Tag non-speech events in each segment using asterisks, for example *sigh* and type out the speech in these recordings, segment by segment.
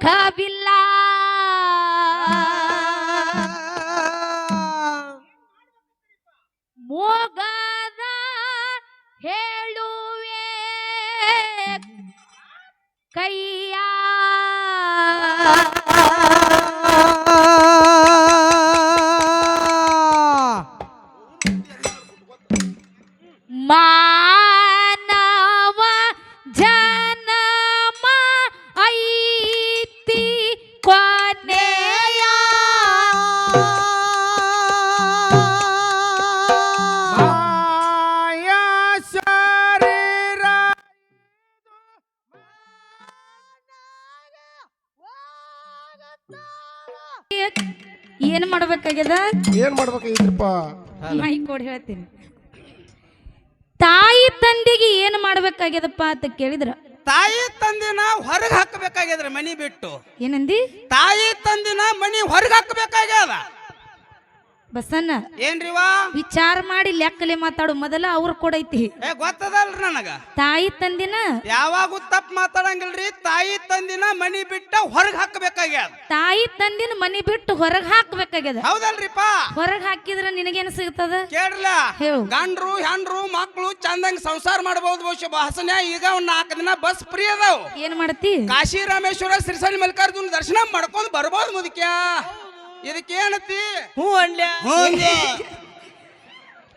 kabila ಮಾಡ್ಬೇಕಾಗ್ಯದ ಏನ್ ಮಾಡ್ಬೇಕಾಗಿದ್ರಪ್ಪ ಮೈ ಕೊಡ್ ಹೇಳ್ತೀನಿ. ತಾಯಿ ತಂದೆಗೆ ಏನ್ ಮಾಡ್ಬೇಕಾಗ್ಯದಪ್ಪ ಅಂತ ಕೇಳಿದ್ರ? ತಾಯಿ ತಂದಿನ ಹೊರಗೆ ಹಾಕಬೇಕಾಗ್ಯದ್ರ ಮನಿ ಬಿಟ್ಟು. ಏನಂದಿ? ತಾಯಿ ತಂದಿನ ಮನಿ ಹೊರಗೆ ಹಾಕಬೇಕಾಗ್ಯದ. ಬಸನ್ನ ಏನ್ರಿವಾ? ವಿಚಾರ ಮಾಡಿ ಲೆಕ್ಕಲೆ ಮಾತಾಡು ಮೊದಲ ಅವ್ರ ಕೊಡೈತಿ ಏ ಗೊತ್ತದಲ್ರಿ ನನಗ? ತಾಯಿ ತಂದಿನ? ಯಾವಾಗೂ ತಪ್ಪು ಮಾತಾಡಂಗಿಲ್ರಿ ತಾಯಿ ತಂದಿನ ಮನಿ ಬಿಟ್ಟ ಹೊರಗೆ ಹಾಕಬೇಕಾಗ್ಯದ. ತಾಯಿ ತಂದಿನ ಮನಿ ಬಿಟ್ಟು ಹೊರಗ್ ಹಾಕ್ಬೇಕಾಗ್ಯದ. ಹೌದಲ್ರಿಪ್ಪ? ಹೊರಗ್ ಹಾಕಿದ್ರ ನಿನಗೇನ್ ಸಿಗ್ತದ? ಕೇಳ ಹೇಳು. ಗಂಡ್ರು ಹೆಂಡ್ರು ಮಕ್ಳು ಚಂದಂಗ್ ಸಂಸಾರ ಮಾಡಬಹುದು ಬಹುಶಃ. ಬಹಸನ ಈಗ ಒಂದ್ ನಾಲ್ಕು ದಿನ ಬಸ್ ಫ್ರೀ ಅದಾವ. ಏನ್ ಮಾಡ್ತಿ? ಕಾಶಿ ರಾಮೇಶ್ವರ ಶ್ರೀಸಾಲಿ ಮಲ್ಲಿಕಾರ್ಜುನ ದರ್ಶನ ಮಾಡ್ಕೊಂಡು ಬರ್ಬೋದು ಮುದಕ್ಯ. ಇದಕ್ಕೇನತಿ ಹ್ಞೂ ಅನ್ಲ್ಯ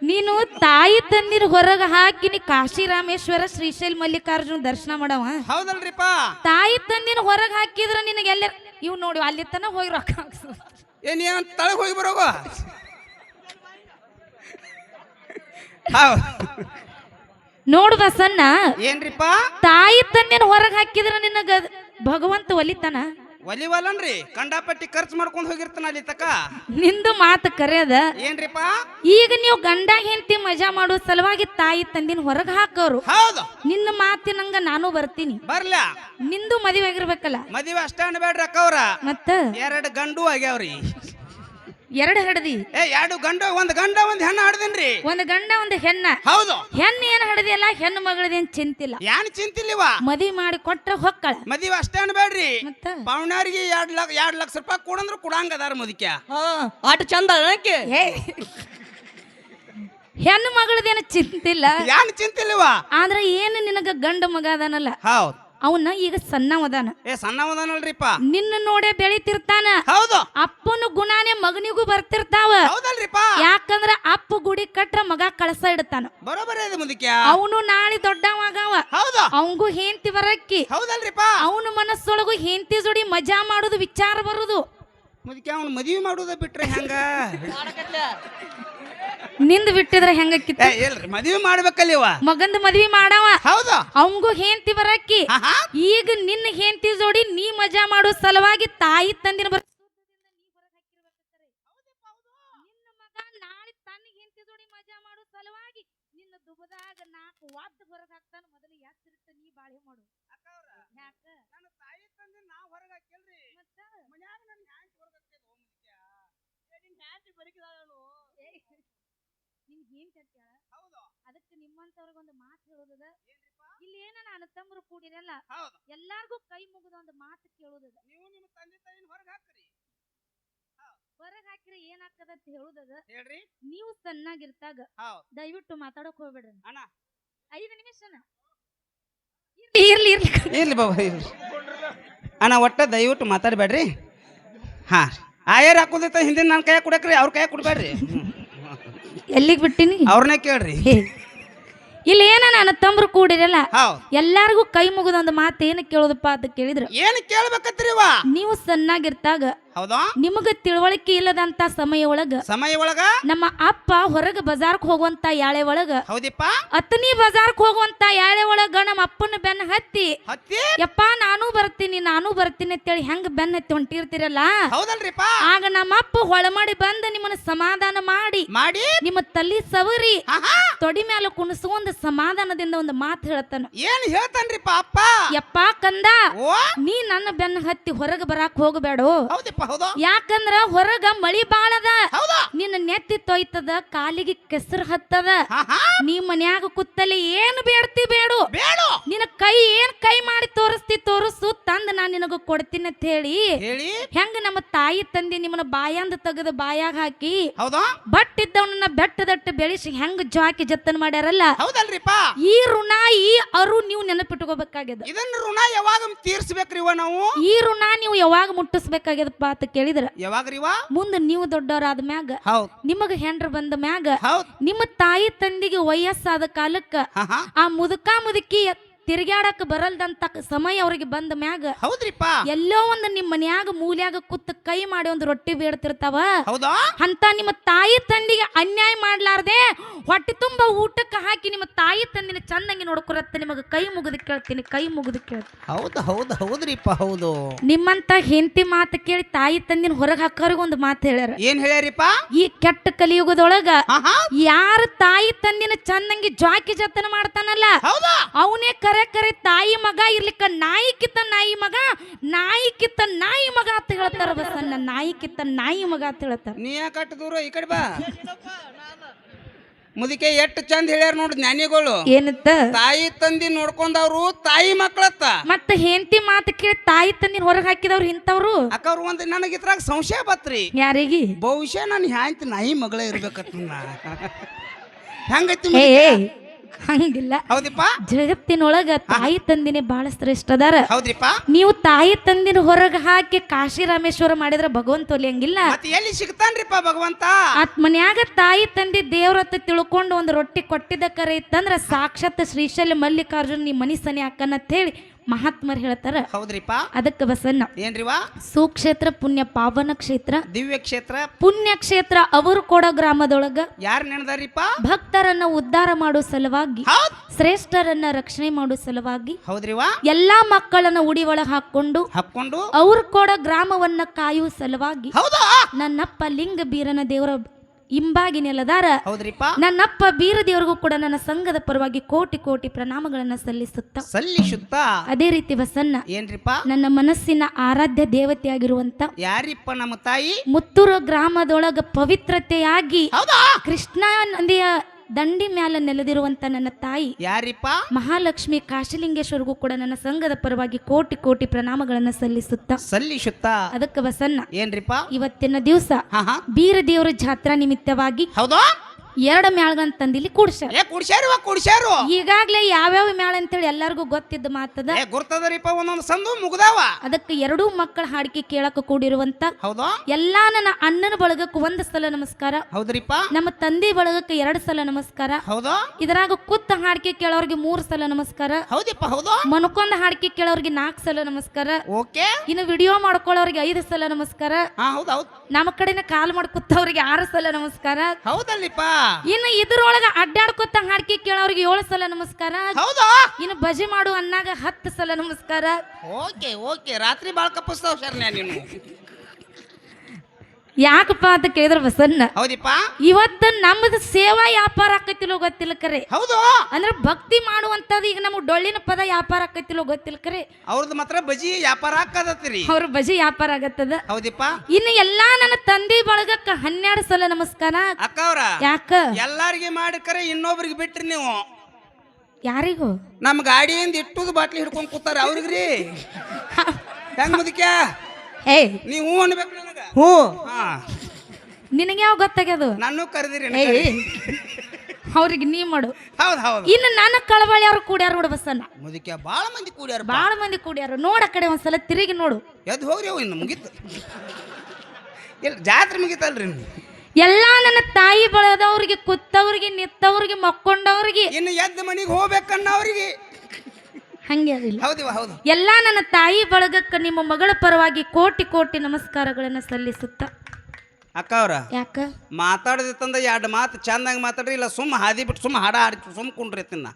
ನೀನು ತಾಯಿ ತಂದಿನ ಹೊರಗ ಹಾಕಿ ನೀ ಕಾಶಿ ರಾಮೇಶ್ವರ ಶ್ರೀಶೈಲ್ ಮಲ್ಲಿಕಾರ್ಜುನ ದರ್ಶನ ಮಾಡವ. ಹೌದಲ್ರಿಪ್ಪ. ತಾಯಿ ತಂದಿನ ಹೊರಗ್ ಹಾಕಿದ್ರ ನಿನಗೆ ಎಲ್ಲ ಇವ್ ನೋಡಿ ಅಲ್ಲಿ ತನ ಹೋಗಿ ರೊಕ್ಕ ಹಾಕ್ಸು. ಏನ್ ಏನ್ ತಳಗ್ ಹೋಗಿ ಬರೋಗ? ನೋಡ್ ನೋಡು ಬಸನ್ನ ಏನ್ರಿಪ್ಪ? ತಾಯಿ ತಂದಿನ ಹೊರಗ್ ಹಾಕಿದ್ರ ನಿನಗ ಭಗವಂತ ಒಲಿತಾನ? ಒಲಿವಲ್ಲನ್ರಿ ಕಂಡಾಪಟ್ಟಿ ಖರ್ಚು ಮಾಡ್ಕೊಂಡು ಹೋಗಿರ್ತಾನ ಅಲ್ಲಿ ತಕ? ನಿಂದು ಮಾತು ಕರೆಯದ? ಏನ್ರಿಪ್ಪ? ಈಗ ನೀವು ಗಂಡ ಹೆಂಡತಿ ಮಜಾ ಮಾಡೋ ಸಲುವಾಗಿ ತಾಯಿ ತಂದಿನ ಹೊರಗೆ ಹಾಕೋರು ಹೌದು. ನಿನ್ನ ಮಾತಿನಂಗ ನಾನು ಬರ್ತೀನಿ. ಬರ್ಲ. ನಿಂದು ಮದುವೆ ಆಗಿರ್ಬೇಕಲ್ಲ. ಮದುವೆ ಅಷ್ಟೇ ಅನ್ಬೇಡ್ರಿ ಅಕ್ಕವ್ರ. ಮತ್ತ? ಎರಡು ಗಂಡು ಆಗ್ಯಾವ್ರಿ. ಎರಡು ಹಡದಿ ಏ ಎರಡು ಗಂಡ ಒಂದ್ ಗಂಡ ಒಂದ್ ಹೆಣ್ಣ ಆಡ್ದೇನ್ರಿ ಒಂದು ಗಂಡ ಒಂದು ಹೆಣ್ಣ. ಹೌದು. ಹೆಣ್ಣು ಏನ್ ಹಡದಿಲ್ಲ ಹೆಣ್ಣು ಮಗಳದೇನ್ ಚಿಂತಿಲ್ಲ. ಏನ್ ಚಿಂತಿಲ್ಲಿವ? ಮದಿ ಮಾಡಿ ಕೊಟ್ರ ಹೊಕ್ಕಳ. ಮದಿ ಅಷ್ಟೇ ಅನ್ಬೇಡ್ರಿ. ಮತ್ತ? ಎರಡ್ ಲಕ್ಷ ಎರಡ್ ಲಕ್ಷ ರೂಪಾಯಿ ಕೊಡಂದ್ರ ಕೊಡಂಗ ಅದಾರ ಮುದಿಕ್ಯ ಹಾ ಆಟ ಚಂದ ಏ ಹೆಣ್ಣು ಮಗಳದೇನ ಚಿಂತಿಲ್ಲ. ಯಾನ್ ಚಿಂತಿಲ್ಲಿವ? ಆದ್ರೆ ಏನು ನಿನಗ ಗಂಡ ಮಗ ಅದಾನಲ್ಲ? ಹೌದ್. ಅವನ್ನ ಈಗ ಸಣ್ಣವದಾನ. ಏ ಸಣ್ಣವದನಲ್ರಿಪ್ಪ? ನಿನ್ನ ನೋಡೇ ಬೆಳಿತಿರ್ತಾನ. ಹೌದು. ಅಪ್ಪನ ಗುಣಾನೇ ಮಗನಿಗೂ ಬರ್ತಿರ್ತಾವ. ಹೌದಲ್ರಿಪ್ಪ. ಯಾಕಂದ್ರ ಅಪ್ಪ ಗುಡಿ ಕಟ್ರ ಮಗ ಕಳಸ ಇಡ್ತಾನ. ಬರೋಬರ ಇದೆ ಮುದಿಕ್ಯ. ಅವನು ನಾಳೆ ದೊಡ್ಡವಾಗವ. ಹೌದು. ಅವಂಗೂ ಹೆಂಡತಿ ಬರಕ್ಕಿ. ಹೌದಲ್ರಿಪ್ಪ. ಅವನ ಮನಸ್ಸೊಳಗು ಹೆಂಡತಿ ಜೋಡಿ ಮಜಾ ಮಾಡೋದು ವಿಚಾರ ಬರುದು. ಮುದಕ್ಕೆ ಅವನು ಮದುವೆ ಮಾಡೋದ ಬಿಟ್ರೆ ಹೆಂಗ? ನಿಂದ ಬಿಟ್ಟಿದ್ರ ಹೆಂಗಕ್ಕಿತ್ತ? ಏ ಇಲ್ರಿ ಮದುವೆ ಮಾಡ್ಬೇಕಲ್ಲಿವ ಮಗಂದ ಮದ್ವಿ ಮಾಡವ. ಹೌದು. ಅವಂಗೂ ಹೆಂಡತಿ ಬರಕ್ಕಿ. ಈಗ ನಿನ್ನ ಹೆಂಡತಿ ಜೋಡಿ ನೀ ಮಜಾ ಮಾಡೋ ಸಲುವಾಗಿ ತಾಯಿ ತಂದಿನ ಬರ ನಿನ್ನ ಮಗ ನಾಳೆ ತನ್ನ ಹೆಂಡತಿ ಜೋಡಿ ಮಜಾ ಮಾಡೋ ಸಲುವಾಗಿ ನಿನ್ನ ದುಬದಾಗ ನಾಲ್ಕು ವಾದ್ ಹೊರಗೆ ಹಾಕ್ತಾನ ಮೊದಲು ಎತ್ತಿರ್ತ ನೀ ಬಾಳೆ ಮಾಡು ಯಾಕ ನನ್ನ ತಾಯಿ ತಂದೆ ನಾ ಹೊರಗೆ ಹಾಕಿಲ್ರಿ ಮತ್ತ ಮನ್ಯಾಗ ನನ್ನ ಹ್ಯಾಂಗ್ ನಿನ್ ಏನ್ ಕಟ್ಟ್ಯಾಳ ಅದಕ್ಕೆ ನಿಮ್ಮಂತವ್ರಿಗೆ ಒಂದು ಮಾತು ಹೇಳೋದದ? ಇಲ್ಲಿ ಏನ ನಾನು ತಮ್ಮರು ಕೂಡಿರಲ್ಲ? ಹೌದು. ಎಲ್ಲಾರ್ಗೂ ಕೈ ಮುಗಿದ ಒಂದು ಮಾತು ಕೇಳೋದದ. ನೀವು ನಿಮ್ಮ ತಂದೆ ತಾಯಿನ ಹೊರಗೆ ಹಾಕ್ರಿ. ಹೊರಗ್ ಹಾಕಿದ್ರೆ ಏನಾಗ್ತದ ಅಂತ ಹೇಳುದದ? ಹೇಳ್ರಿ. ನೀವು ಸಣ್ಣಾಗಿರ್ತಾಗ ಹೌದು. ದಯವಿಟ್ಟು ಮಾತಾಡಕ್ ಹೋಗ್ಬೇಡ್ರಿ. ಅಣ್ಣ. ಐದು ನಿಮಿಷ ಇರ್ಲಿ ಇರ್ಲಿ ಇರ್ಲಿ. ಬಾಬಾ ಇರ್ಲಿ. ಅಣ್ಣ ಒಟ್ಟ ದಯವಿಟ್ಟು ಮಾತಾಡಬೇಡ್ರಿ. ಹಾ. ಆಯರ್ ಹಾಕೋದೈತ ಹಿಂದಿನ ನನ್ನ ಕೈ ಕುಡಕ್ರಿ ಅವ್ರ ಕೈ ಕೊಡ್ಬೇಡ್ರಿ. ಎಲ್ಲಿಗ್ ಬಿಟ್ಟಿನಿ? ಅವ್ರನ್ನೇ ಕೇಳ್ರಿ. ಇಲ್ಲಿ ಏನ ನಾನು ತಮ್ಮರು ಕೂಡಿರಲ್ಲ? ಹೌದು ಎಲ್ಲಾರ್ಗೂ ಕೈ ಮುಗಿದ ಒಂದು ಮಾತು ಏನು ಕೇಳೋದಪ್ಪ ಅಂತ ಕೇಳಿದ್ರು. ಏನು ಕೇಳ್ಬೇಕತ್ರಿ ನೀವು ಸಣ್ಣಾಗಿರ್ತಾಗ ಹೌದಾ? ನಿಮಗ ತಿಳುವಳಿಕೆ ಇಲ್ಲದಂತ ಸಮಯ ಒಳಗ ಸಮಯ ಒಳಗ ನಮ್ಮ ಅಪ್ಪ ಹೊರಗ ಬಜಾರ್ಕ್ ಹೋಗುವಂತ ಯಾಳೆ ಒಳಗ ಹೌದಿಪ್ಪ? ಅತ್ತನಿ ಬಜಾರ್ಕ್ ಹೋಗುವಂತ ಯಾಳೆ ಒಳಗ ನಮ್ಮ ಅಪ್ಪನ ಬೆನ್ನ ಹತ್ತಿ ಹತ್ತಿ? ಯಪ್ಪ ನಾನು ಬರ್ತೀನಿ ನಾನು ಬರ್ತೀನಿ ಅಂತೇಳಿ ಹೆಂಗ್ ಬೆನ್ನ ಹತ್ತಿ ಹೊಂಟಿರ್ತೀರಲ್ಲ? ಹೌದಲ್ರಿಪ್ಪ? ಆಗ ನಮ್ಮ ಅಪ್ಪ ಹೊಳಮಾಡಿ ಬಂದ ನಿಮ್ಮನ್ನ ಸಮಾಧಾನ ಮಾಡಿ ಮಾಡಿ? ನಿಮ್ಮ ತಲ್ಲಿ ಸವರಿ ತೊಡಿ ಮ್ಯಾಲ ಕುಣಿಸು ಒಂದು ಸಮಾಧಾನದಿಂದ ಒಂದು ಮಾತು ಹೇಳ್ತಾನ. ಏನ್ ಹೇಳ್ತಾನ್ರಿಪ್ಪ ಅಪ್ಪ? ಯಪ್ಪ ಕಂದ ನೀ ನನ್ನ ಬೆನ್ನ ಹತ್ತಿ ಹೊರಗೆ ಬರಾಕ್ ಹೋಗಬೇಡ? ಹೌದಿಪ್ಪ ಹೌದು ಯಾಕಂದ್ರ ಹೊರಗ ಮಳಿ ಬಾಳದ. ಹೌದು. ನಿನ್ನ ನೆತ್ತಿ ತೊಯ್ತದ ಕಾಲಿಗೆ ಕೆಸರು ಹತ್ತದ. ನೀ ಮನ್ಯಾಗ ಕುತ್ತಲಿ ಏನ್ ಬೇಡ್ತಿ ಬೇಡು. ಬೇಡು. ನಿನ್ನ ಕೈ ಏನ್ ಕೈ ಮಾಡಿ ತೋರಿಸ್ತಿ ತೋರಿಸು ತಂದ್ ನಾ ನಿನಗ ಕೊಡ್ತೀನಿ ಅಂತ ಹೇಳಿ. ಹೇಳಿ. ಹೆಂಗ ನಮ್ಮ ತಾಯಿ ತಂದಿ ನಿಮ್ಮನ್ನ ಬಾಯಂದ ತೆಗೆದು ಬಾಯಾಗ ಹಾಕಿ. ಹೌದಾ? ಬಟ್ ಇದ್ದವನನ್ನ ಬೆಟ್ಟದಟ್ಟು ಬೆಳೆಸಿ ಹೆಂಗ್ ಜಾಕಿ ಜತನ್ ಮಾಡ್ಯಾರಲ್ಲ. ಹೌದಲ್ರಿಪ್ಪ. ಈ ಋಣ ಈ ಅರು ನೀವು ನೆನಪಿಟ್ಕೋಬೇಕಾಗ್ಯದ. ಇದನ್ನ ಋಣ ಯಾವಾಗ ತೀರ್ಸ್ಬೇಕ್ರಿ ನಾವು? ಈ ಋಣ ನೀವು ಯಾವಾಗ ಮುಟ್ಟಿಸ್ಬೇಕಾಗ್ಯದಪ್ಪ? ಅಂತ ಕೇಳಿದ್ರ? ಮುಂದ ನೀವು ದೊಡ್ಡವರಾದ ಮ್ಯಾಗ ಹೌದ್. ನಿಮಗ ಹೆಂಡ್ರ ಬಂದ ಮ್ಯಾಗ ಹೌದ್. ನಿಮ್ಮ ತಾಯಿ ತಂದಿಗೆ ವಯಸ್ಸಾದ ಕಾಲಕ್ಕ ಆ ಮುದುಕ ಮುದುಕಿ ತಿರ್ಗ್ಯಾಡಕ್ ಬರಲ್ದಂತ ಸಮಯ ಅವ್ರಿಗೆ ಬಂದ ಮ್ಯಾಗ ಹೌದ್ರಿಪ್ಪ. ಎಲ್ಲೋ ಒಂದು ನಿಮ್ಮ ಮನ್ಯಾಗ ಮೂಲ್ಯಾಗ ಕುತ್ತ ಕೈ ಮಾಡಿ ಒಂದು ರೊಟ್ಟಿ ಬೇಡ್ತಿರ್ತಾವ? ಹೌದಾ? ಅಂತ ನಿಮ್ಮ ತಾಯಿ ತಂದಿಗೆ ಅನ್ಯಾಯ ಮಾಡ್ಲಾರ್ದೆ ಹೊಟ್ಟೆ ತುಂಬ ಊಟಕ್ಕೆ ಹಾಕಿ ನಿಮ್ಮ ತಾಯಿ ತಂದಿನ ಚಂದಂಗಿ ನೋಡ್ಕೊರತ್ತ ನಿಮಗೆ. ಕೈ ಮುಗಿದು ಕೇಳ್ತೀನಿ ಕೈ ಮುಗಿದು ಕೇಳ್ತೀನಿ. ಹೌದು ಹೌದು ಹೌದ್ರಿಪ್ಪ ಹೌದು. ನಿಮ್ಮಂತ ಹೆಂಡತಿ ಮಾತು ಕೇಳಿ ತಾಯಿ ತಂದಿನ ಹೊರಗೆ ಹಾಕೋರಿಗೆ ಒಂದು ಮಾತು ಹೇಳ್ಯಾರ. ಏನ್ ಹೇಳ್ಯಾರಿಪ್ಪ? ಈ ಕೆಟ್ಟ ಕಲಿಯುಗದೊಳಗ ಯಾರ ತಾಯಿ ತಂದಿನ ಚಂದಂಗಿ ಜಾಕಿ ಜತನ ಮಾಡ್ತಾನಲ್ಲ ಅವನೇ ಕರೆ ಕರೆ ತಾಯಿ ಮಗ ಇರ್ಲಿಕ್ಕ ನಾಯಿ ಕಿತ್ತ ನಾಯಿ ಮಗ ನಾಯಿ ಕಿತ್ತ ನಾಯಿ ಮಗ ಅಂತ ಹೇಳ್ತಾರ ಬಸಣ್ಣ ನಾಯಿ ಕಿತ್ತ ನಾಯಿ ಮಗ ಅಂತ ಹೇಳ್ತಾರ. ನೀ ಯಾಕಟ್ಟು ದೂರ ಈ ಕಡೆ ಬಾ. ಮುದಿಕೆ ಎಷ್ಟು ಚಂದ ಹೇಳ್ಯಾರ ನೋಡ್ ಜ್ಞಾನಿಗಳು. ಏನತ್ತ? ತಾಯಿ ತಂದಿ ನೋಡ್ಕೊಂಡವ್ರು ತಾಯಿ ಮಕ್ಕಳತ್ತ ಮತ್ತ ಹೆಂಡತಿ ಮಾತು ಕೇಳಿ ತಾಯಿ ತಂದಿ ಹೊರಗೆ ಹಾಕಿದವ್ರು ಇಂಥವ್ರು? ಅಕ್ಕವ್ರು ಒಂದು ನನಗೆ ಇದ್ರಾಗ ಸಂಶಯ ಬತ್ರಿ. ಯಾರಿಗೆ? ಬಹುಶಃ ನಾನು ಹ್ಯಾಂತಿ ನಾಯಿ ಮಗಳೇ ಇರ್ಬೇಕತ್ತ *laughs* ಹೆಂಗೈತಿ ಏ, ಹಂಗಿಲ್ಲ. ಹೌದಿಪ್ಪ? ಜಗತ್ತಿನೊಳಗ ತಾಯಿ ತಂದಿನೇ ಬಹಳ ಶ್ರೇಷ್ಠ ಅದಾರ ಹೌದ್ರಿಪ್ಪ? ನೀವು ತಾಯಿ ತಂದಿನ ಹೊರಗೆ ಹಾಕಿ ಕಾಶಿ ರಾಮೇಶ್ವರ ಮಾಡಿದ್ರ ಭಗವಂತ ಒಲಿಯಂಗಿಲ್ಲ. ಮತ್ತೆ ಎಲ್ಲಿ ಸಿಗ್ತಾನ್ರಿಪ್ಪ ಭಗವಂತ? ಆತ್ ಮನ್ಯಾಗ ತಾಯಿ ತಂದೆ ದೇವ್ರತ್ತ ತಿಳ್ಕೊಂಡು ಒಂದು ರೊಟ್ಟಿ ಕೊಟ್ಟಿದ್ದ ಕರೆ ಇತ್ತಂದ್ರ ಸಾಕ್ಷಾತ್ ಶ್ರೀಶೈಲ ಮಲ್ಲಿಕಾರ್ಜುನ್ ನೀ ಮನಿ ಸನಿ ಅಂತ ಹೇಳಿ ಮಹಾತ್ಮರು ಹೇಳ್ತಾರ ಹೌದ್ರಿಪ್ಪ ಅದಕ್ಕೆ ಬಸನ್ನ ಏನ್ರಿವಾ? ಸುಕ್ಷೇತ್ರ ಪುಣ್ಯ ಪಾವನ ಕ್ಷೇತ್ರ. ದಿವ್ಯ ಕ್ಷೇತ್ರ ಪುಣ್ಯ ಕ್ಷೇತ್ರ ಅವರು ಕೊಡ ಗ್ರಾಮದೊಳಗ ಯಾರು ನೆನದಾರಿಪ್ಪ ಭಕ್ತರನ್ನ ಉದ್ಧಾರ ಮಾಡೋ ಸಲುವಾಗಿ ಶ್ರೇಷ್ಠರನ್ನ ರಕ್ಷಣೆ ಮಾಡೋ ಸಲುವಾಗಿ ಹೌದ್ರಿವಾ? ಎಲ್ಲಾ ಮಕ್ಕಳನ್ನ ಉಡಿ ಒಳಗೆ ಹಾಕೊಂಡು ಹಾಕೊಂಡು ಅವ್ರ ಕೊಡ ಗ್ರಾಮವನ್ನ ಕಾಯುವ ಸಲುವಾಗಿ ಹೌದಾ? ನನ್ನಪ್ಪ ಲಿಂಗ ಬೀರನ ದೇವರ ಹಿಂಬಾಗಿ ನೆಲದಾರ ಹೌದ್ರಿಪ್ಪ? ನನ್ನಪ್ಪ ಬೀರದಿಯವರಿಗೂ ಕೂಡ ನನ್ನ ಸಂಘದ ಪರವಾಗಿ ಕೋಟಿ ಕೋಟಿ ಪ್ರಣಾಮಗಳನ್ನ ಸಲ್ಲಿಸುತ್ತ. ಸಲ್ಲಿಸುತ್ತ? ಅದೇ ರೀತಿ ಬಸನ್ನ ಏನ್ರಿಪ್ಪ? ನನ್ನ ಮನಸ್ಸಿನ ಆರಾಧ್ಯ ದೇವತೆಯಾಗಿರುವಂತ ಯಾರಿಪ್ಪ ನಮ್ಮ ತಾಯಿ? ಮುತ್ತೂರು ಗ್ರಾಮದೊಳಗ ಪವಿತ್ರತೆಯಾಗಿ ಕೃಷ್ಣಾ ನದಿಯ ದಂಡಿ ಮ್ಯಾಲ ನೆಲೆದಿರುವಂತ ನನ್ನ ತಾಯಿ. ಯಾರಿಪ್ಪ? ಮಹಾಲಕ್ಷ್ಮಿ ಕಾಶಲಿಂಗೇಶ್ವರಿಗೂ ಕೂಡ ನನ್ನ ಸಂಘದ ಪರವಾಗಿ ಕೋಟಿ ಕೋಟಿ ಪ್ರಣಾಮಗಳನ್ನ ಸಲ್ಲಿಸುತ್ತ. ಸಲ್ಲಿಸುತ್ತ? ಅದಕ್ಕೆ ವಸನ್ನ. ಏನ್ರಿಪ್ಪ? ಇವತ್ತಿನ ದಿವಸ ಬೀರ ದೇವರ ಜಾತ್ರಾ ನಿಮಿತ್ತವಾಗಿ ಹೌದಾ? ಎರಡು ಮ್ಯಾಳ್ಗಂತ ತಂದಿಲ್ಲಿ ಕೂಡ್ಸ ಏ ಕುಡ್ಸ್ಯಾರು ಕುಡ್ಸ್ಯಾರು. ಈಗಾಗ್ಲೇ ಯಾವ್ಯಾವ ಮ್ಯಾಳ ಅಂತೇಳಿ ಎಲ್ಲಾರ್ಗೂ ಗೊತ್ತಿದ್ದ ಮಾತದ. ಏ ಗುರ್ತದರಿಪ್ಪ ಒಂದೊಂದು ಸಂದು ಮುಗ್ದಾವ. ಅದಕ್ಕೆ ಎರಡೂ ಮಕ್ಕಳ ಹಾಡಿಕೆ ಕೇಳಕ ಕೂಡಿರುವಂತ ಹೌದಾ? ಎಲ್ಲಾ ನನ್ನ ಅಣ್ಣನ ಬಳಗಕ್ಕೆ ಒಂದ್ ಸಲ ನಮಸ್ಕಾರ. ಹೌದ್ರಿಪ್ಪ? ನಮ್ಮ ತಂದೆ ಬಳಗಕ್ಕೆ ಎರಡು ಸಲ ನಮಸ್ಕಾರ. ಹೌದಾ? ಇದರಾಗ ಕುತ್ತ ಹಾಡಿಕೆ ಕೇಳೋರ್ಗೆ ಮೂರ್ ಸಲ ನಮಸ್ಕಾರ. ಹೌದಿಪ್ಪ ಹೌದಾ? ಮನ್ಕೊಂದ ಹಾಡಿಕೆ ಕೇಳೋರ್ಗೆ ನಾಲ್ಕು ಸಲ ನಮಸ್ಕಾರ. ಓಕೆ. ಇನ್ನು ವಿಡಿಯೋ ಮಾಡ್ಕೊಳ್ಳೋರ್ಗೆ ಐದು ಸಲ ನಮಸ್ಕಾರ. ಹಾ ಹೌದು ಹೌದು. ನಮ್ಮ ಕಡೆನ ಕಾಲ್ ಮಾಡ್ಕೊತ್ತವ್ರಿಗೆ ಆರು ಸಲ ನಮಸ್ಕಾರ. ಹೌದಲ್ಲಿಪ್ಪ. ಇನ್ನು ಇದ್ರೊಳಗ ಅಡ್ಡಾಡ್ಕೊತ ಹಾಡ್ಕಿ ಕೇಳೋರಿಗೆ ಏಳು ಸಲ ನಮಸ್ಕಾರ. ಹೌದಾ? ಇನ್ನು ಬಜಿ ಮಾಡು ಅನ್ನಾಗ ಹತ್ತು ಸಲ ನಮಸ್ಕಾರ. Okay okay. ರಾತ್ರಿ ಬಾಳ ಕಪ್ಪಿಸ್ತಾವ ಸರ್ ನೀನು. ಯಾಕಪ್ಪ ಅಂತ ಕೇಳಿದ್ರ ಬಸನ್ನ ಹೌದಿಪ್ಪ? ಇವತ್ತು ನಮ್ದು ಸೇವಾ ವ್ಯಾಪಾರ ಆಕೈತಿಲೋ ಗೊತ್ತಿಲ್ಲ ಕರೆ. ಹೌದು. ಅಂದ್ರೆ ಭಕ್ತಿ ಮಾಡುವಂತದ್ದು ಈಗ ನಮ್ಗೆ ಡೊಳ್ಳಿನ ಪದ ವ್ಯಾಪಾರ ಆಕೈತಿಲೋ ಗೊತ್ತಿಲ್ಲ ಕರೆ. ಅವ್ರದ್ದು ಮಾತ್ರ ಬಜಿ ವ್ಯಾಪಾರ ಹಾಕದತ್ರಿ ಅವ್ರ ಬಜಿ ವ್ಯಾಪಾರ ಆಗತ್ತದ. ಹೌದಿಪ್ಪ. ಇನ್ನು ಎಲ್ಲಾ ನನ್ನ ತಂದೆ ಬಳಗಕ್ಕ ಹನ್ನೆರಡು ಸಲ ನಮಸ್ಕಾರ. ಅಕ್ಕ ಅವ್ರ ಯಾಕ? ಎಲ್ಲಾರಿಗೆ ಮಾಡಿ ಕರೆ ಇನ್ನೊಬ್ರಿಗೆ ಬಿಟ್ರಿ ನೀವು. ಯಾರಿಗೂ? ನಮ್ಮ ಗಾಡಿಯಿಂದ ಇಟ್ಟುದು ಬಾಟ್ಲಿ ಹಿಡ್ಕೊಂಡ್ ಕೂತಾರ ಅವ್ರಿಗ್ರಿ. *laughs* ಹೆಂಗ್ ಮುದಕ್ಯ? ಏ. ನೀವು ಅನ್ಬೇಕು ಹ್ಞೂ. ಹಾ. ನಿನಗೆ ಯಾವ ಗೊತ್ತಾಗ್ಯದು? ನಾನು ಕರೆದಿರಿ ಅವ್ರಿಗೆ ನೀ ಮಾಡು. ಹೌದು ಹೌದು. ಇನ್ನು ನನ್ನ ಕಳವಳಿ ಅವ್ರು ಕೂಡ್ಯಾರ ನೋಡು ಬಸ್ಸನ್ನ ಮುದಕ್ಯ ಬಾಳ ಮಂದಿ ಕೂಡ್ಯಾರ ಬಾಳ ಮಂದಿ ಕೂಡ್ಯಾರ. ನೋಡ ಆ ಕಡೆ ಒಂದ್ಸಲ ತಿರುಗಿ ನೋಡು. ಎದ್ದು ಹೋಗ್ರಿ ಅವು ಇನ್ನು ಮುಗೀತು. ಇಲ್ಲ ಜಾತ್ರೆ ಮುಗೀತಲ್ರಿ ಇನ್ನು. ಎಲ್ಲಾ ನನ್ನ ತಾಯಿ ಬಳದವ್ರಿಗೆ ಕುತ್ತವ್ರಿಗೆ ನಿತ್ತವ್ರಿಗೆ ಮಕ್ಕೊಂಡವ್ರಿಗೆ. ಇನ್ನು ಎದ್ದು ಮನೆಗೆ ಹೋಗ್ಬೇಕನ್ನ ಅವ್ರಿಗೆ ಹಂಗೆ ಹೌದಿವ ಹೌದು ಎಲ್ಲ ನನ್ನ ತಾಯಿ ಬಳಗಕ್ಕೆ ನಿಮ್ಮ ಮಗಳ ಪರವಾಗಿ ಕೋಟಿ ಕೋಟಿ ನಮಸ್ಕಾರಗಳನ್ನ ಸಲ್ಲಿಸುತ್ತ. ಅಕ್ಕ ಅವ್ರ ಯಾಕ? ಮಾತಾಡದಿತ್ತಂದ ಎರಡು ಮಾತು ಚಂದಂಗೆ ಮಾತಾಡ್ರಿ ಇಲ್ಲ ಸುಮ್ಮ ಹಾದಿ ಬಿಟ್ಟು ಸುಮ್ಮ ಹಾಡ ಹಾಡಿ ಸುಮ್ ಕುಂಡ್ರಿ ತಿನ್ನ.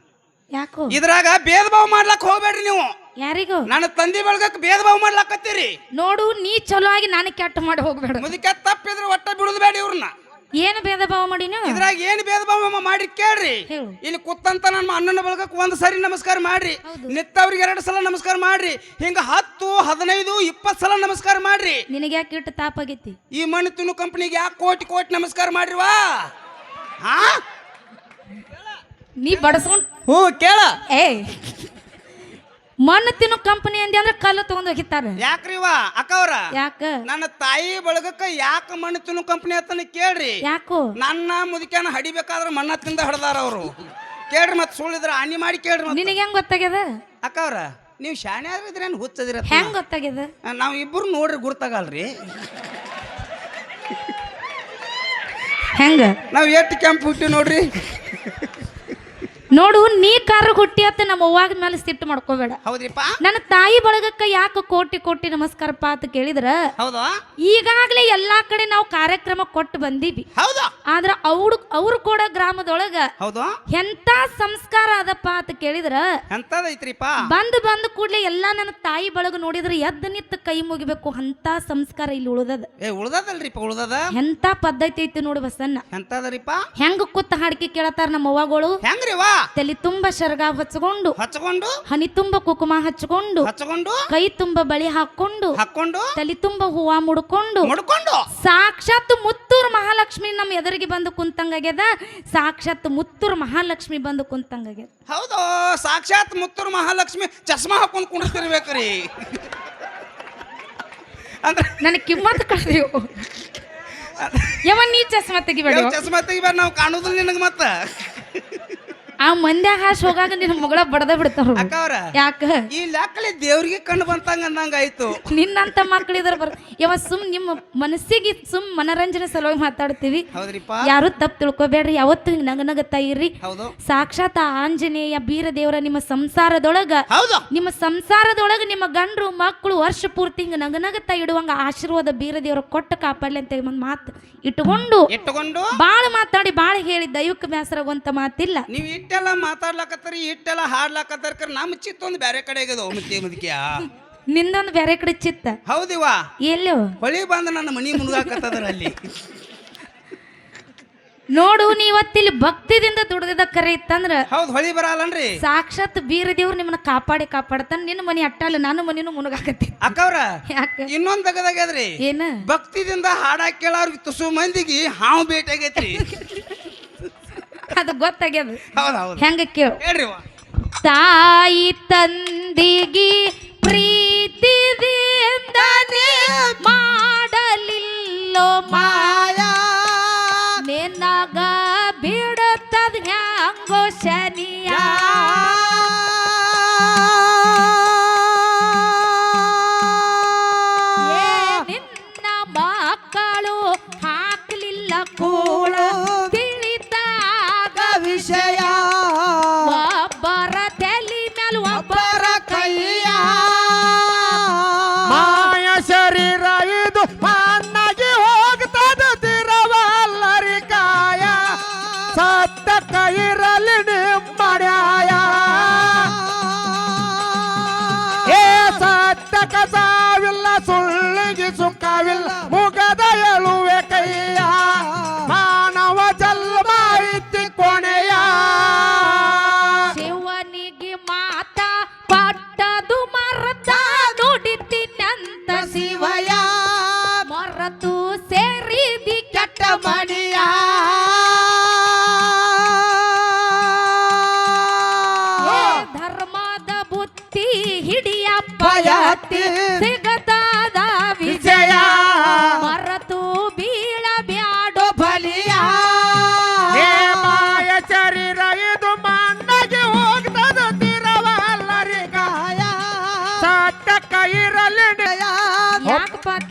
ಯಾಕೋ? ಇದ್ರಾಗ ಭೇದ ಭಾವ ಮಾಡ್ಲಕ್ ಹೋಗ್ಬೇಡ್ರಿ ನೀವು. ಯಾರಿಗೂ? ನನ್ನ ತಂದೆ ಬಳಗಕ್ಕೆ ಭೇದ ಭಾವ ಮಾಡ್ಲಕತ್ತೀರಿ. ನೋಡು ನೀ ಚಲೋ ಆಗಿ ನಾನು ಕೆಟ್ಟ ಮಾಡಿ ಹೋಗ್ಬೇಡ. ಮುದಕ್ಕೆ ತಪ್ಪಿದ್ರೆ ಒಟ್ಟ ಬಿಡುದು ಬೇಡ ಇವ್ರನ್ನ. ಏನು ಭೇದ ಭಾವ ನೀವು? ಇದ್ರಾಗ ಏನು ಭೇದ ಭಾವ ಮಾಡಿ ಕೇಳ್ರಿ. ಹೇಳು. ಇಲ್ಲಿ ಕುತ್ತಂತ ನಮ್ಮ ಅಣ್ಣನ ಬಳಗಕ್ಕೆ ಒಂದು ಸರಿ ನಮಸ್ಕಾರ ಮಾಡ್ರಿ. ನಿತ್ತವ್ರಿಗೆ ಎರಡು ಸಲ ನಮಸ್ಕಾರ ಮಾಡ್ರಿ. ಹಿಂಗ ಹತ್ತು ಹದಿನೈದು ಇಪ್ಪತ್ತು ಸಲ ನಮಸ್ಕಾರ ಮಾಡ್ರಿ. ನಿನಗೆ ಯಾಕೆ ಇಟ್ಟು ತಾಪಾಗೈತಿ ಈ ಮಣ್ಣು ತಿನ್ನು ಕಂಪ್ನಿಗೆ ಯಾಕೆ ಕೋಟಿ ಕೋಟಿ ನಮಸ್ಕಾರ ಮಾಡ್ರಿವಾ? ಹಾ? ನೀ ಬಡಸ್ಕೊಂಡ್ ಹ್ಞೂ ಕೇಳ. ಏ. ಮಣ್ಣು ತಿನ್ನು ಕಂಪನಿ ಅಂದಿ ಅಂದ್ರೆ ಕಲ್ಲು ತಗೊಂಡ್ ಹೋಗಿತ್ತಾರೆ ಯಾಕ್ರಿವಾ ಅಕ್ಕವ್ರ? ಯಾಕ? ನನ್ನ ತಾಯಿ ಬಳಗಕ್ಕ ಯಾಕ ಮಣ್ಣು ತಿನ್ನು ಕಂಪನಿ ಅಂತ ಕೇಳ್ರಿ. ಯಾಕೋ? ನನ್ನ ಮುದುಕ್ಯಾನ ಹಡಿಬೇಕಾದ್ರೆ ಮಣ್ಣ ತಿಂದ ಹಡ್ದಾರ ಅವರು. ಕೇಳ್ರಿ ಮತ್ತೆ ಸುಳ್ಳಿದ್ರ ಹಾನಿ ಮಾಡಿ ಕೇಳ್ರಿ ಮತ್ತೆ. ನಿನಗೆ ಹೆಂಗ್ ಗೊತ್ತಾಗ್ಯದ? ಅಕ್ಕವ್ರ ನೀವು ಶಾಣೆ ಆದ್ರಿದ್ರೇನು ಹುಚ್ಚದಿರ ಹೆಂಗ್ ಗೊತ್ತಾಗ್ಯದ? ನಾವು ಇಬ್ಬರು ನೋಡ್ರಿ ಗುರ್ತಾಗಲ್ರಿ. ಹೆಂಗ? ನಾವು ಎಷ್ಟು ಕೆಂಪು ಹುಟ್ಟಿ ನೋಡ್ರಿ. ನೋಡು ನೀ ಕಾರ ಹುಟ್ಟಿ ಅತ್ತ ನಮ್ಮ ಅವ್ವಾಗ ಮೇಲೆ ಸಿಟ್ಟು ಮಾಡ್ಕೋಬೇಡ. ಹೌದ್ರಿಪ್ಪ? ನನ್ನ ತಾಯಿ ಬಳಗಕ್ಕ ಯಾಕೆ ಕೋಟಿ ಕೋಟಿ ನಮಸ್ಕಾರ ಅಂತ ಕೇಳಿದ್ರ? ಈಗಾಗಲೇ ಈಗಾಗ್ಲೇ ಎಲ್ಲಾ ಕಡೆ ನಾವು ಕಾರ್ಯಕ್ರಮ ಕೊಟ್ಟು ಬಂದೀವಿ. ಹೌದಾ. ಆದ್ರ ಅವ್ರು ಅವ್ರು ಕೂಡ ಗ್ರಾಮದೊಳಗ ಹೌದಾ. ಎಂತ ಸಂಸ್ಕಾರ ಅದಪ್ಪ ಅಂತ ಕೇಳಿದ್ರ? ಎಂತದೈತ್ರಿಪ್ಪ? ಬಂದು ಬಂದು ಕೂಡ್ಲೆ ಎಲ್ಲಾ ನನ್ನ ತಾಯಿ ಬಳಗ ನೋಡಿದ್ರೆ ಎದ್ದ ನಿತ್ತ ಕೈ ಮುಗಿಬೇಕು ಅಂತ ಸಂಸ್ಕಾರ ಇಲ್ಲಿ ಉಳ್ದದ. ಏ ಉಳ್ದದಲ್ರಿಪ್ಪ ಉಳ್ದದ? ಎಂತ ಪದ್ಧತಿ ಐತಿ ನೋಡಿ ಬಸನ್ನ ಎಂತದರಿಪ್ಪ? ಹೆಂಗ ಕೂತ ಹಾಡಿಕೆ ಕೇಳತಾರ ನಮ್ಮ ಅವ್ವಗಳು? ಹೆಂಗ್ರಿವಾ ತಲೆ ತುಂಬಾ ಶರ್ಗ ಹಚ್ಕೊಂಡು ಹಚ್ಕೊಂಡು ಹನಿ ತುಂಬಾ ಕುಕುಮ ಹಚ್ಕೊಂಡು ಹಚ್ಕೊಂಡು ಕೈ ತುಂಬ ಬಳಿ ಹಾಕೊಂಡು ಹಾಕೊಂಡು ತಲೆ ತುಂಬ ಹೂವ ಮುಡ್ಕೊಂಡು ಮುಡ್ಕೊಂಡು. ಸಾಕ್ಷಾತ್ ಮುತ್ತೂರು ಮಹಾಲಕ್ಷ್ಮಿ ನಮ್ಮ ಎದುರಿಗೆ ಬಂದು ಕುಂತಂಗಾಗ್ಯದ. ಸಾಕ್ಷಾತ್ ಮುತ್ತೂರು ಮಹಾಲಕ್ಷ್ಮಿ ಬಂದು ಕುಂತಂಗಾಗ್ಯದ. ಹೌದು ಸಾಕ್ಷಾತ್ ಮುತ್ತೂರು ಮಹಾಲಕ್ಷ್ಮಿ ಚಸ್ಮಾ ಹಾಕೊಂಡು ಕುಂಡಿರ್ಬೇಕ್ರಿ ಅಂದ್ರೆ ನನಗೆ ಕಿಮ್ಮತ್ ಕಳ್ದೀವು ಯಾವ ನೀ ಚಸ್ಮಾ ತೆಗಿಬೇಡ. ಚಸ್ಮಾ ತೆಗಿಬೇಡ ನಾವು ಕಾಣುದಿಲ್ಲ ನಿನಗೆ ಮತ್ತ. ಆ ಮಂದ್ಯಾಗ ಹಾಸ್ ಹೋಗಾಗ ನಿನ್ನ ಮಗಳ ಬಡದ ಬಿಡ್ತಾರ ಯಾಕ? ಈ ಲೆಕ್ಕಲಿ ದೇವ್ರಿಗೆ ಕಂಡು ಬಂತಂಗ ಅಂದಂಗ ಆಯ್ತು ನಿನ್ನಂತ ಮಕ್ಳಿದ್ರ ಬರ್ ಯಾವ ಸುಮ್ ನಿಮ್ಮ ಮನಸ್ಸಿಗೆ ಸುಮ್ ಮನರಂಜನೆ ಸಲುವಾಗಿ ಮಾತಾಡ್ತೀವಿ. ಹೌದ್ರಿಪ್ಪ. ಯಾರು ತಪ್ಪು ತಿಳ್ಕೊಬೇಡ್ರಿ ಯಾವತ್ತು ನಂಗ ನಗ ನಗತಾ ಇರ್ರಿ. ಹೌದು. ಸಾಕ್ಷಾತ್ ಆಂಜನೇಯ ಬೀರ ದೇವರ ನಿಮ್ಮ ಸಂಸಾರದೊಳಗ ಹೌದು. ನಿಮ್ಮ ಸಂಸಾರದೊಳಗ ನಿಮ್ಮ ಗಂಡ್ರು ಮಕ್ಕಳು ವರ್ಷ ಪೂರ್ತಿ ಹಿಂಗ ನಗನಗತ ಇಡುವಂಗ ಆಶೀರ್ವಾದ ಬೀರ ದೇವರ ಕೊಟ್ಟ ಕಾಪಾಡ್ಲಿ ಅಂತ ಒಂದು ಮಾತು ಇಟ್ಕೊಂಡು ಇಟ್ಟುಕೊಂಡು ಬಾಳ ಮಾತಾಡಿ ಬಾಳ ಹೇಳಿ ದೈವಕ್ಕೆ ಬೇಸರಗುವಂತ ಮಾತಿಲ್ಲ. ನೀವು ಇಟ್ಟೆಲ್ಲ ಮಾತಾಡ್ಲಾಕತ್ತಾರಿ ಇಟ್ಟೆಲ್ಲ ಹಾಡ್ಲಕತ್ತಾರ ನಮ್ಮ ಚಿತ್ತ ಒಂದು ಬೇರೆ ಕಡೆ ಆಗ್ಯದ ಮುತ್ತಿ ಮುದುಕಿಯ. ನಿಂದೊಂದು ಬೇರೆ ಕಡೆ ಚಿತ್ತ. ಹೌದಿವಾ ಎಲ್ಲೋ ಹೊಳಿ ಬಂದ ನನ್ನ ಮನಿ ಮುನ್ಗಾಕತ್ತದ್ರ ಅಲ್ಲಿ. ನೋಡು ನೀವತ್ತಿಲ್ಲಿ ಭಕ್ತಿದಿಂದ ದುಡ್ದಿದ್ದ ಕರೆ ಇತ್ತಂದ್ರ ಹೌದು ಹೊಳಿ ಬರಲ್ಲನ್ರಿ. ಸಾಕ್ಷಾತ್ ಬೀರ ದೇವ್ರು ನಿಮ್ಮನ್ನ ಕಾಪಾಡಿ ಕಾಪಾಡ್ತಾನ ನಿನ್ನ ಮನಿ ಅಟ್ಟಲ್ಲ ನಾನು ಮನಿನೂ ಮುನುಗಾಕತ್ತಿ ಅಕ್ಕವ್ರ ಯಾಕ? ಇನ್ನೊಂದ್ ತಗದಾಗ್ಯದ್ರಿ ಏನ? ಭಕ್ತಿದಿಂದ ಹಾಡ ಕೇಳೋರ್ಗೆ ತುಸು ಮಂದಿಗೆ ಹಾವು ಭೇಟಿ ಆಗೈತ್ರಿ ಅದು ಗೊತ್ತಾಗ್ಯದ. ಹೆಂಗ ಕೇಳು. ತಾಯಿ ತಂದಿಗಿ ಪ್ರೀತಿದಿಂದ ಮಾಡಲಿಲ್ಲೋ ಮಾಯಾ. ನಿನಗ ಬಿಡುತ್ತದ ಹ್ಯಾಂಗೋ ಶನಿಯ.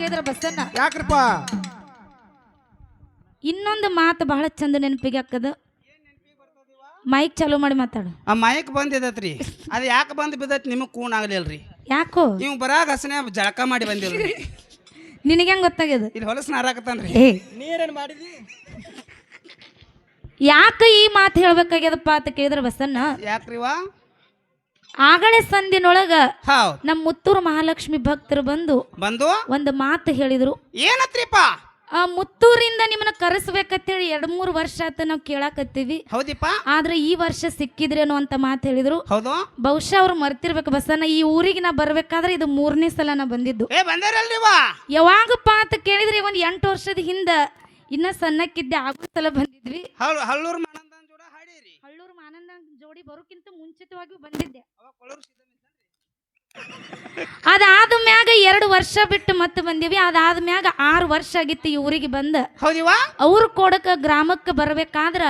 ಕೇಳಿದ್ರ ಬಸ್ಸನ್ನ ಯಾಕ್ರಪ್ಪ? ಇನ್ನೊಂದು ಮಾತು ಬಹಳ ಚಂದ ನೆನಪಿಗೆ ಹಾಕದ ಮೈಕ್ ಚಾಲೂ ಮಾಡಿ ಮಾತಾಡು. ಆ ಮೈಕ್ ಬಂದಿದತ್ರಿ ಅದು ಯಾಕೆ ಬಂದು ಬಿದ್ದ ನಿಮಗೆ ಕೂನ್ ಆಗ್ಲಿಲ್ರಿ? ಯಾಕೋ? ನೀವು ಬರಾಗ ಹಸನೆ ಜಳಕ ಮಾಡಿ ಬಂದಿಲ್ರಿ. ನಿನಗೆ ಹೆಂಗ್ ಗೊತ್ತಾಗ್ಯದ? ಇಲ್ಲಿ ಹೊಲಸ್ ನಾರಾಕತ್ತಾನ್ರಿ. ಏ. ನೀರೇನ್ ಮಾಡಿದಿ? ಯಾಕ ಈ ಮಾತು ಹೇಳ್ಬೇಕಾಗ್ಯದಪ್ಪ ಅಂತ ಕೇಳಿದ್ರ ಬಸ್ಸನ್ನ ಯಾಕ್ರಿವಾ? ಆಗಳೆ ಸಂದಿನೊಳಗ ನಮ್ಮ ಮುತ್ತೂರು ಮಹಾಲಕ್ಷ್ಮಿ ಭಕ್ತರು ಬಂದು ಬಂದು ಒಂದು ಮಾತು ಹೇಳಿದ್ರು. ಏನತ್ರಿಪ್ಪ? ಆ ಮುತ್ತೂರಿಂದ ನಿಮ್ಮನ್ನ ಕರೆಸ್ಬೇಕಂತೇಳಿ ಎರಡ್ ಮೂರು ವರ್ಷ ಆತ ನಾವು ಕೇಳಾಕತ್ತೀವಿ. ಹೌದಿಪ್ಪ? ಆದ್ರೆ ಈ ವರ್ಷ ಸಿಕ್ಕಿದ್ರೇನು ಅಂತ ಮಾತು ಹೇಳಿದ್ರು. ಹೌದು. ಬಹುಶಃ ಅವ್ರು ಮರ್ತಿರ್ಬೇಕು ಬಸ್ಸನ್ನ ಈ ಊರಿಗೆ ನಾ ಬರ್ಬೇಕಾದ್ರೆ ಇದು ಮೂರನೇ ಸಲ ನಾ ಬಂದಿದ್ದು. ಯಾವಾಗಪ್ಪ ಅಂತ ಕೇಳಿದ್ರೆ ಒಂದ್ ಎಂಟು ವರ್ಷದ ಹಿಂದ ಇನ್ನ ಸಣ್ಣಕ್ಕಿದ್ದೆ ಆಗೋ ಸಲ ಬಂದಿದ್ವಿ. ಹಳ್ಳೂರು ಮಾನಂದನ್ ಜೋಡ ಹಾಡಿರಿ ಹಳ್ಳೂರು ಜೋಡಿ ಬರೋಕ್ಕಿಂತ ಮುಂಚಿತವಾಗಿ ಬಂದಿದ್ದೆ. ಅದಾದ ಮ್ಯಾಗ ಎರಡು ವರ್ಷ ಬಿಟ್ಟು ಮತ್ತೆ ಬಂದೀವಿ. ಅದಾದ ಮ್ಯಾಗ ಆರು ವರ್ಷ ಆಗಿತ್ತು ಈ ಊರಿಗೆ ಬಂದ. ಅವ್ರು ಕೊಡಕ ಗ್ರಾಮಕ್ಕೆ ಬರ್ಬೇಕಾದ್ರ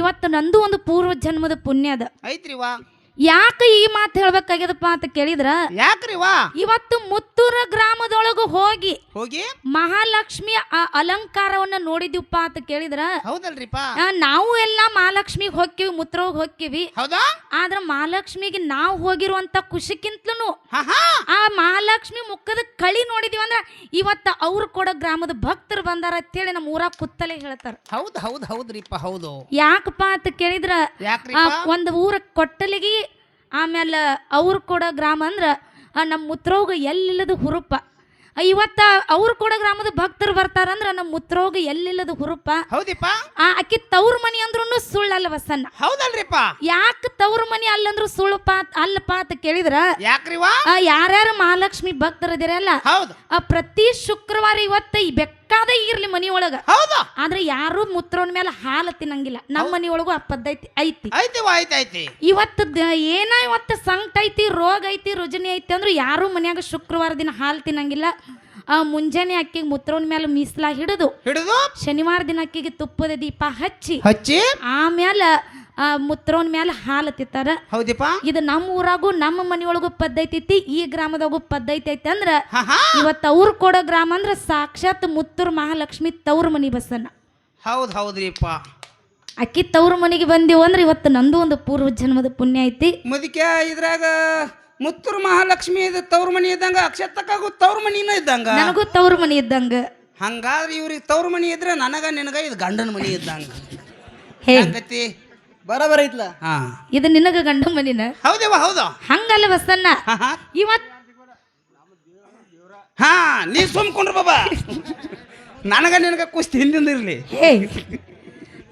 ಇವತ್ತು ನಂದು ಒಂದು ಪೂರ್ವ ಜನ್ಮದ ಪುಣ್ಯ ಅದ. ಐತ್ರಿವಾ ಯಾಕೆ ಈ ಮಾತು ಹೇಳ್ಬೇಕಾಗ್ಯದಪ್ಪ ಅಂತ ಕೇಳಿದ್ರ? ಯಾಕ್ರಿವಾ ಇವತ್ತು ಮುತ್ತೂರ ಗ್ರಾಮದೊಳಗ ಹೋಗಿ ಹೋಗಿ? ಮಹಾಲಕ್ಷ್ಮಿ ಆ ಅಲಂಕಾರವನ್ನ ನೋಡಿದ್ವಿಪ್ಪ ಅಂತ ಕೇಳಿದ್ರ? ಹೌದಲ್ರಿಪ್ಪ. ಆ, ನಾವು ಎಲ್ಲ ಮಹಾಲಕ್ಷ್ಮಿಗೆ ಹೋಗ್ತೀವಿ ಮುತ್ರೋಗ್ ಹೋಗ್ತೀವಿ. ಹೌದಾ? ಆದ್ರ ಮಹಾಲಕ್ಷ್ಮಿಗೆ ನಾವು ಹೋಗಿರುವಂತ ಖುಷಿಕ್ಕಿಂತಲೂ ಹಾ ಹಾ ಆ ಮಹಾಲಕ್ಷ್ಮಿ ಮುಖದ ಕಳಿ ನೋಡಿದೀವಿ ಅಂದ್ರ ಇವತ್ತ ಅವ್ರು ಕೊಡೋ ಗ್ರಾಮದ ಭಕ್ತರು ಬಂದಾರ ಅಂತೇಳಿ ನಮ್ಮ ಊರಾಗ ಕುತ್ತಲೆ ಹೇಳ್ತಾರ. ಹೌದ್ ಹೌದ್ ಹೌದ್ರಿಪ್ಪ ಹೌದು. ಯಾಕಪ್ಪ ಅಂತ ಕೇಳಿದ್ರ? ಆ, ಯಾಕ್ರಿಪ್ಪ ಒಂದು ಊರ ಕೊಟ್ಟಲಿಗೆ ಆಮೇಲೆ ಅವ್ರು ಕೊಡೋ ಗ್ರಾಮ ಅಂದ್ರೆ ನಮ್ಮ ಮುತ್ರೋಗ ಎಲ್ಲಿಲ್ಲದ ಹುರುಪ. ಇವತ್ತು ಅವ್ರು ಕೂಡ ಗ್ರಾಮದ ಭಕ್ತರು ಬರ್ತಾರಂದ್ರ ನಮ್ಮ ಮುತ್ರೋಗ ಎಲ್ಲಿಲ್ಲದ ಹುರುಪ. ಹೌದಿಪ್ಪ? ಆ ಅಕ್ಕಿ ತವ್ರ ಮನಿ ಅಂದ್ರೂ ಸುಳ್ಳಲ್ಲ ವಸನ್ನ ಹೌದಲ್ರಿಪ್ಪ? ಯಾಕೆ ತವ್ರ ಮನಿ ಅಲ್ಲಂದ್ರು ಸುಳ್ಳಪ್ಪ ಅಲ್ಲಪ್ಪ ಅಂತ ಕೇಳಿದ್ರ ಯಾರ್ಯಾರು ಮಹಾಲಕ್ಷ್ಮಿ ಭಕ್ತರದಿರಲ್ಲ ಹೌದು. ಆ ಪ್ರತಿ ಶುಕ್ರವಾರ ಇವತ್ತ ಈ ಬೇಕಾದ ಇರ್ಲಿ ಮನಿ ಒಳಗ ಹೌದು. ಆದ್ರೆ ಯಾರು ಮುತ್ರವನ ಮೇಲೆ ಹಾಲು ತಿನ್ನಂಗಿಲ್ಲ. ನಮ್ಮ ಮನಿ ಒಳಗೂ ಆ ಪದ್ಧತಿ ಐತಿ. ಐತಿ ಐತಿ ಇವತ್ತು ಏನ ಇವತ್ತು ಸಂಕಟ ಐತಿ ರೋಗ ಐತಿ ರುಜನಿ ಐತಿ ಅಂದ್ರೆ ಯಾರು ಮನ್ಯಾಗ ಶುಕ್ರವಾರ ದಿನ ಹಾಲು ತಿನ್ನಂಗಿಲ್ಲ. ಆ ಮುಂಜಾನೆ ಅಕ್ಕಿಗೆ ಮುತ್ರವನ ಮೇಲೆ ಮೀಸಲಾ ಹಿಡಿದು. ಹಿಡಿದು. ಶನಿವಾರ ದಿನ ಅಕ್ಕಿಗೆ ತುಪ್ಪದ ದೀಪ ಹಚ್ಚಿ. ಹಚ್ಚಿ. ಆಮೇಲೆ ಆ ಮುತ್ರವನ ಮೇಲೆ ಹಾಲು ತಿತ್ತಾರ ಹೌದಿಪ್ಪ? ಇದು ನಮ್ಮ ಊರಾಗೂ ನಮ್ಮ ಮನಿಯೊಳಗೂ ಪದ್ಧತಿ ಐತಿ ಈ ಗ್ರಾಮದಾಗೂ ಪದ್ಧತಿ ಐತಿ ಅಂದ್ರ ಇವತ್ತು ಅವ್ರು ಕೊಡೋ ಗ್ರಾಮ ಅಂದ್ರೆ ಸಾಕ್ಷಾತ್ ಮುತ್ತೂರ್ ಮಹಾಲಕ್ಷ್ಮಿ ತವ್ರ ಮನಿ ಬಸ್ಸನ್ನ. ಹೌದ್ ಹೌದ್ರಿಪ್ಪ. ಅಕ್ಕಿ ತವ್ರ ಮನೆಗೆ ಬಂದೀವಿ ಅಂದ್ರೆ ಇವತ್ತು ನಂದು ಒಂದು ಪೂರ್ವ ಜನ್ಮದ ಪುಣ್ಯ ಐತಿ. ಮುದಿಕೆ ಇದ್ರಾಗ ಮುತ್ತೂರು ಮಹಾಲಕ್ಷ್ಮಿ ಇದು ತವ್ರ ಮನಿ ಇದ್ದಂಗ ಅಕ್ಷತಕ್ಕಾಗು ತವ್ರ ಮನಿನ ಇದ್ದಂಗ. ನನಗೂ ತವ್ರ ಮನಿ ಇದ್ದಂಗ. ಹಂಗಾದ್ರೆ ಇವ್ರಿಗೆ ತವ್ರ ಮನಿ ಇದ್ರೆ ನನಗ ನಿನಗ ಇದು ಗಂಡನ ಮನಿ ಇದ್ದಂಗ. ಹೆಂಗತಿ? ಬರಬರ ಐತ್ಲ. ಹಾ. ಇದು ನಿನಗ ಗಂಡ ಮನಿನ? ಹೌದೇವ ಹೌದು. ಹಂಗಲ್ಲ ಹಾ ಇವತ್ ಹಾ ನೀ ಸುಮ್ಕೊಂಡ್ರು ಬಾಬಾ. ನನಗ ನಿನಗ ಕುಸ್ತಿ ಹಿಂದಿಂದ ಇರ್ಲಿ. ಹೇ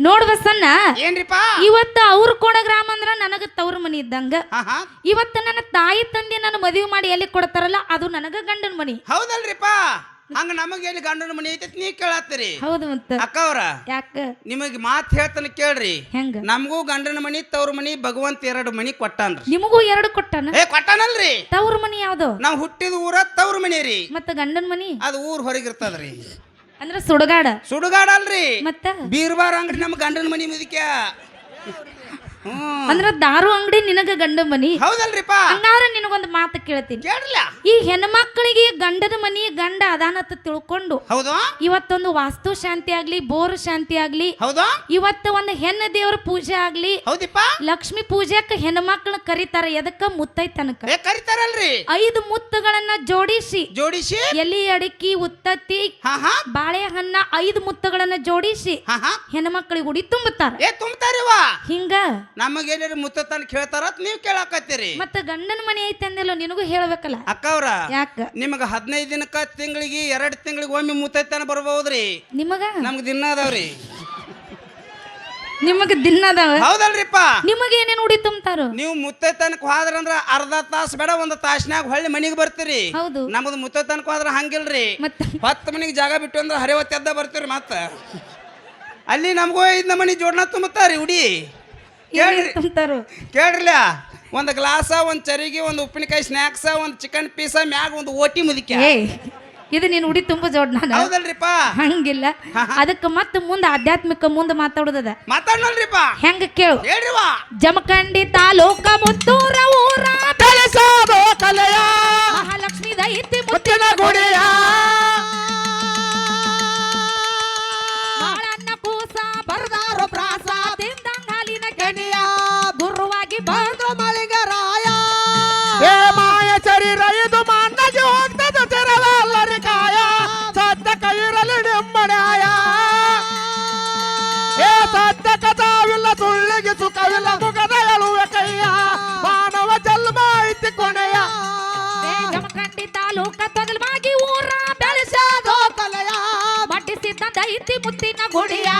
ನೋಡ್ ಬಸ್ಸನ್ನ ಏನ್ರಿಪ್ಪ? ಇವತ್ತ ಅವ್ರ ಕೊಡ ಗ್ರಾಮ ಅಂದ್ರ ನನಗ ತವ್ರ ಮನಿ ಇದ್ದಂಗ. ಹಾ ಹಾ. ಇವತ್ತ ನನ್ನ ತಾಯಿ ತಂದೆ ನನ್ನ ಮದುವೆ ಮಾಡಿ ಎಲ್ಲಿ ಕೊಡ್ತಾರಲ್ಲ ಅದು ನನಗ ಗಂಡನ ಮನಿ. ಹೌದಲ್ರಿಪ್ಪ. ಹಂಗ ನಮಗೆ ಎಲ್ಲಿ ಗಂಡನ ಮನಿ ಐತಿ ನೀ ಕೇಳತ್ತೀರಿ. ಹೌದು ಮತ್ತ. ಅಕ್ಕ ಅವ್ರ ಯಾಕ? ನಿಮಗೆ ಮಾತು ಹೇಳ್ತಾನೆ ಕೇಳ್ರಿ. ಹೆಂಗ? ನಮಗೂ ಗಂಡನ ಮನಿ ತವ್ರ ಮನಿ ಭಗವಂತ ಎರಡು ಮನಿ ಕೊಟ್ಟಾನ ನಿಮಗೂ ಎರಡು ಕೊಟ್ಟಾನ? ಏ ಕೊಟ್ಟಾನಲ್ರಿ. ತವ್ರ ಮನಿ ಯಾವ್ದು? ನಾವು ಹುಟ್ಟಿದ ಊರ ತವ್ರ ಮನಿ ರೀ. ಮತ್ತ ಗಂಡನ ಮನಿ? ಅದು ಊರ್ ಹೊರಗಿರ್ತದ್ರಿ ಅಂದ್ರ ಸುಡಗಾಡ. ಸುಡುಗಾಡ ಅಲ್ರಿ ಮತ್ತ? ಬೀರ್ಬಾರ್ ಅಂಗಡಿ ನಮ್ಮ ಗಂಡನ ಮನಿ ಮುದಿಕ್ಯ. ಅಂದ್ರ ದಾರು ಅಂಗಡಿ ನಿನಗ ಗಂಡ ಮನಿ. ಹೌದಲ್ರಿಪ್ಪ. ಹಂಗಾರ ನಿನಗೊಂದು ಮಾತು ಕೇಳ್ತೀನಿ. ಕೇಳಲ್ಲ ಈ ಹೆಣ್ಮಕ್ಳಿಗೆ ಗಂಡನ ಮನಿ ಗಂಡ ಅದಾನತ್ತ ತಿಳ್ಕೊಂಡು ಹೌದು. ಇವತ್ತೊಂದು ವಾಸ್ತು ಶಾಂತಿ ಆಗ್ಲಿ ಬೋರ್ ಶಾಂತಿ ಆಗ್ಲಿ ಹೌದು. ಇವತ್ತ ಒಂದು ಹೆಣ್ಣ ದೇವ್ರ ಪೂಜೆ ಆಗ್ಲಿ ಹೌದಿಪ್ಪ. ಲಕ್ಷ್ಮಿ ಪೂಜೆಕ್ ಹೆಣ್ಮಕ್ಳ ಕರೀತಾರ ಎದಕ್ಕ ಮುತ್ತೈತನಕ ಏ ಕರಿತಾರಲ್ರಿ. ಐದು ಮುತ್ತುಗಳನ್ನ ಜೋಡಿಸಿ ಜೋಡಿಸಿ. ಎಲಿ ಅಡಕಿ ಉತ್ತತ್ತಿ ಬಾಳೆಹಣ್ಣ ಐದು ಮುತ್ತುಗಳನ್ನ ಜೋಡಿಸಿ ಹೆಣ್ಮಕ್ಳಿಗೆ ಉಡಿ ತುಂಬುತ್ತಾರ ಹಿಂಗ ನಮಗೆ ಎಲ್ಲರೂ ಮುತ್ತತನ ಕೇಳ್ತಾರ ನೀವ್ ಕೇಳಾಕತ್ತೀರಿ. ಮತ್ತ ಗಂಡನ ಮನೆ ಐತೆ ಅಂದಿಲ್ಲ ನಿನಗೂ ಹೇಳ್ಬೇಕಲ್ಲ? ಅಕ್ಕ ಅವ್ರ ಯಾಕ? ನಿಮಗ ಹದಿನೈದು ದಿನಕ್ಕ ತಿಂಗಳಿಗೆ ಎರಡು ತಿಂಗಳಿಗೆ ಒಮ್ಮೆ ಮುತ್ತೈತನ ಬರ್ಬಹುದ್ರಿ ನಿಮಗ? ನಮ್ಗೆ ದಿನ ಅದಾವ್ರಿ. ನಿಮಗೆ ದಿನದಾವ ಹೌದಲ್ರಿಪ್ಪ. ನಿಮಗೆ ಏನೇನು ಉಡಿ ತುಂಬತಾರ? ನೀವು ಮುತ್ತೈತನಕ್ ಹೋದ್ರಂದ್ರ ಅರ್ಧ ತಾಸು ಬೇಡ ಒಂದು ತಾಸ್ನ್ಯಾಗ ಹೊಳ್ಳಿ ಮನಿಗೆ ಬರ್ತೀರಿ. ಹೌದು. ನಮ್ದು ಮುತ್ತೈತನಕ್ ಹೋದ್ರ ಹಂಗಿಲ್ರಿ. ಮತ್ತೆ? ಹತ್ತು ಮನಿಗೆ ಜಾಗ ಬಿಟ್ಟು ಅಂದ್ರೆ ಹರಿವತ್ತೆದ್ದ ಬರ್ತೀರಿ ಮತ್ತ. ಅಲ್ಲಿ ನಮಗೂ ಇದ್ನ ಮನಿ ಜೋಡ್ನ ತುಂಬುತ್ತಾರಿ ಉಡಿ. ಕೇಳ್ರಿ. ತುಂಬ್ತಾರು ಕೇಳ್ರಲ್ಲ ಒಂದು ಗ್ಲಾಸ ಒಂದು ಚರಿಗೆ ಒಂದು ಉಪ್ಪಿನಕಾಯಿ ಸ್ನ್ಯಾಕ್ಸ ಒಂದು ಚಿಕನ್ ಪೀಸ ಮ್ಯಾಗ ಒಂದು ಓಟಿ ಮುದಿಕೆ ಇದು ನೀನು ಉಡಿ ತುಂಬ ಜೋಡ್ ನಾನು. ಹೌದಲ್ರಿಪ್ಪ? ಹಂಗಿಲ್ಲ. ಅದಕ್ಕೆ ಮತ್ತೆ ಮುಂದೆ ಆಧ್ಯಾತ್ಮಿಕ ಮುಂದೆ ಮಾತಾಡೋದದ. ಮಾತಾಡ್ರಿಪ್ಪ ಹೆಂಗ ಕೇಳು? ಹೇಳ್ರಿವಾ ಜಮಖಂಡಿ ತಾಲೂಕ ಮುತ್ತೂರ ಊರ. ಬೆಳೆಸೋದು ಕಲೆಯ. ಮಹಾಲಕ್ಷ್ಮಿ ದೈತಿ ಮುತ್ತಿನ ಗುಡಿಯ. ತೊದಲ್ಮಾಗಿ ಊರ ಬೆಳೆಸೋದು. ಕಲೆಯ ಮಟ್ಟಿಸಿದ್ದ ದೈತಿ ಮುತ್ತಿನ ಗುಡಿಯ.